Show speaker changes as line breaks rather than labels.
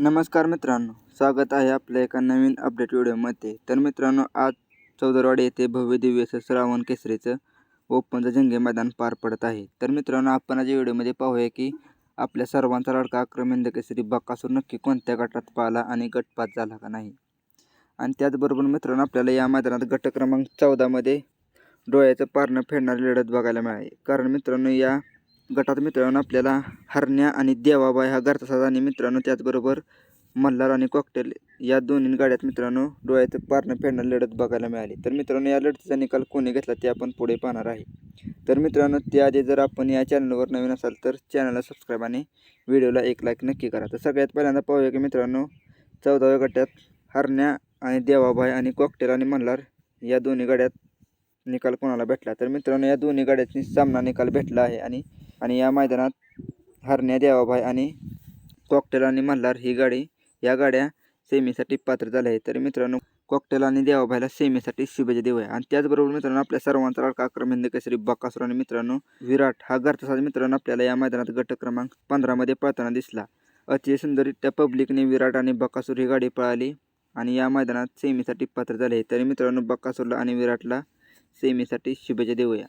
नमस्कार मित्रांनो स्वागत आहे आपल्या एका नवीन अपडेट व्हिडिओमध्ये. तर मित्रांनो आज चौदरवाडी येथे भव्य दिव्य असं श्रावण केसरीचं ओपनचं जंगे मैदान पार पडत आहे. तर मित्रांनो आपण आज व्हिडिओमध्ये पाहूया की आपल्या सर्वांचा लडका आक्रमण केसरी बकासूर नक्की कोणत्या गटात पाहिला आणि गटपात झाला का नाही? आणि त्याचबरोबर मित्रांनो आपल्याला या मैदानात गट क्रमांक चौदामध्ये डोळ्याचं पारणं फेडणारी लढत बघायला मिळाली. कारण मित्रांनो या गटात मित्रांनो आपल्याला हरण्या आणि देवाबाई हा घरचा साज आणि मित्रांनो त्याचबरोबर मल्हार आणि कॉकटेल या दोन्ही गाड्यात मित्रांनो डोळ्याचं पारणं फेडणं लढत बघायला मिळाली. तर मित्रांनो या लढतीचा निकाल कोणी घेतला ते आपण पुढे पाहणार आहे. तर मित्रांनो त्याआधी जर आपण या चॅनलवर नवीन असाल तर चॅनलला सबस्क्राईब आणि व्हिडिओला एक लाईक नक्की करा. तर सगळ्यात पहिल्यांदा पाहूया की मित्रांनो चौदाव्या गटात हरण्या आणि देवाबाई आणि कॉकटेल आणि मल्हार या दोन्ही गाड्यात निकाल कोणाला भेटला? तर मित्रांनो या दोन्ही गाड्याची सामना निकाल भेटला आहे आणि आणि या मैदानात हरण्या देवाभाई आणि कॉकटेल आणि मल्हार ही गाडी या गाड्या सेमीसाठी पात्र झाल्या आहेत. तर मित्रांनो कॉकटेल आणि देवाभाईला सेमीसाठी शुभेच्छा देऊया. आणि त्याचबरोबर मित्रांनो आपल्या सर्वांचा लाडका आक्रमण केसरी बकासूर आणि मित्रांनो विराट हा घरचा मित्रांनो आपल्याला या मैदानात गट क्रमांक पंधरामध्ये पळताना दिसला. अतिशय सुंदररित्या पब्लिकने विराट आणि बकासूर ही गाडी पळाली आणि या मैदानात सेमीसाठी पात्र झाले तरी मित्रांनो बकासूरला आणि विराटला सेमीसाठी शुभेच्छा देऊया.